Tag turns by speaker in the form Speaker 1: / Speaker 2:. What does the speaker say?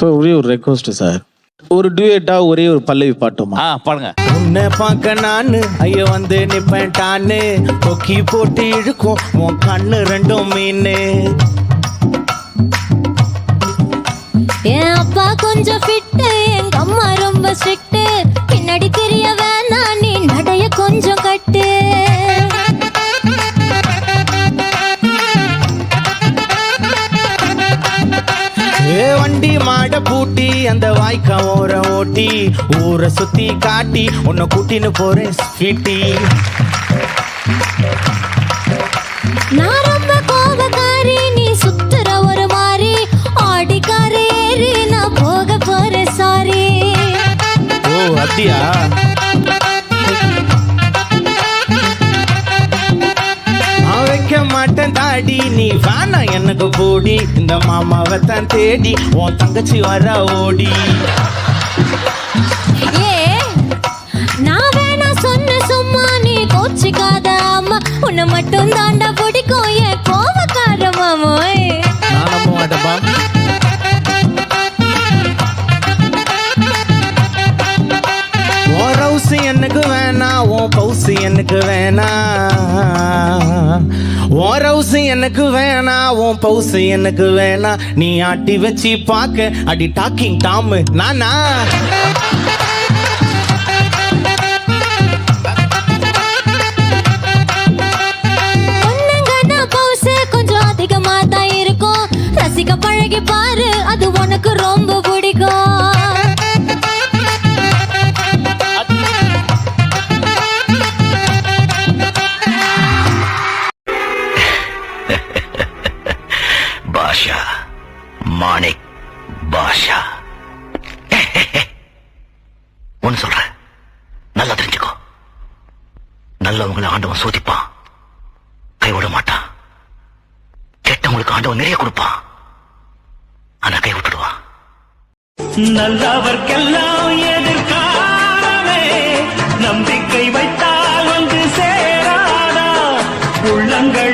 Speaker 1: So ஒரே ஒரு request sir ஒரு டூயட்டா ஒரே ஒரு பல்லவி பாட்டுமா?
Speaker 2: ஆ பாடுங்க.
Speaker 3: உன்னை பார்க்க நானு ஐயோ வந்து நிப்பேன் டான்னு கொக்கி போட்டு இழுக்கும் உன் கண்ணு ரெண்டும் மீன்.
Speaker 4: என் அப்பா கொஞ்சம் ஃபிட்டு எங்க அம்மா ரொம்ப ஸ்ட்ரிக்ட்
Speaker 3: வண்டி மாட பூட்டி அந்த வாய்க்கா ஓர ஓட்டி ஊரை சுத்தி காட்டி உன்னை கூட்டின்னு போறேன் ஸ்வீட்டி.
Speaker 4: நான் ரொம்ப கோபக்காரி நீ சுத்துற ஒரு மாதிரி ஆடிக்கார ஏறி நான் போக போறேன் சாரி.
Speaker 3: ஓ அப்படியா? மாட்டேன் நீ வானா எனக்கு போடி. இந்த மாமாவை தான் தேடி உன் தங்கச்சி வர ஓடி.
Speaker 4: ஏ நான் வேணா சொன்ன சும்மா நீ கோச்சிக்காத அம்மா. உன்னை மட்டும் தாண்டா
Speaker 3: எனக்கு வேணாம் உன் பவுசு எனக்கு வேணாம் உன் ரவுசு எனக்கு வேணாம் உன் பவுசு எனக்கு வேணாம் நீ ஆட்டி வச்சு பார்க்க அடி டாக்கிங் டாமு நானா?
Speaker 4: பொண்ணுங்கன்னா கொஞ்சம் அதிகமா தான் இருக்கும். ரசிக்க பழகி பாரு அது உனக்கு ரொம்ப
Speaker 5: மாணிக் பாஷா. ஒன்னு சொல்றேன். நல்லா தெரிஞ்சுக்கோ. நல்லவங்களை ஆண்டவன் சோதிப்பான். கைவிட மாட்டான். கெட்டவங்களுக்கு ஆண்டவன் நிறைய கொடுப்பான். ஆனா கை விட்டுடுவான்.
Speaker 6: நல்லவர்க்கெல்லாம் எதிர்காலமே. நம்பிக்கை வைத்தால் வந்து சேராதா? உள்ளங்கள்